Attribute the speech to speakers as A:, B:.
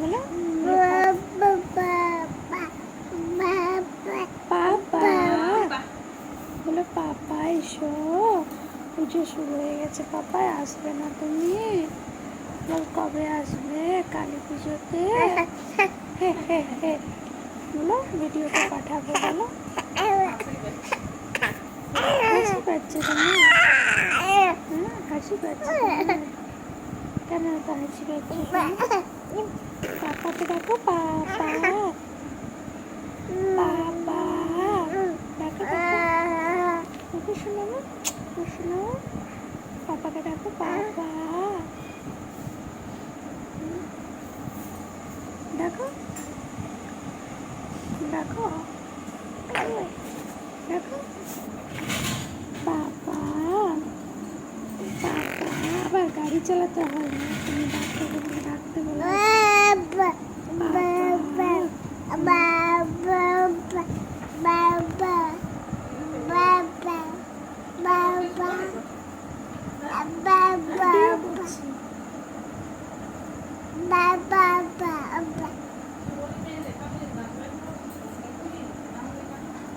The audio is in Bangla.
A: বলো। পাপা। বলো, পাপা, এসো। পুজো শুরু হয়ে গেছে, পাপা, আসবে না তুমি? কবে আসবে? কালী পুজোতে? বলো ভিডিওটা পাঠাবো, বলো। হাসি পাচ্ছে তুমি হাসি পাচ্ছে? কেন এত হাসি পাচ্ছে? পাপাকে ডাকো পাপা পাপা ডাকো ডাকো শোনো না শোনো। পাপাকে ডাকো পাপা ডাকো ডাকো ওই, ডাকো বাবা বাবা আবার গাড়ি চালাতে হয় না তুমি ডাকতে বলো ডাকতে বলো করছি
B: Baba.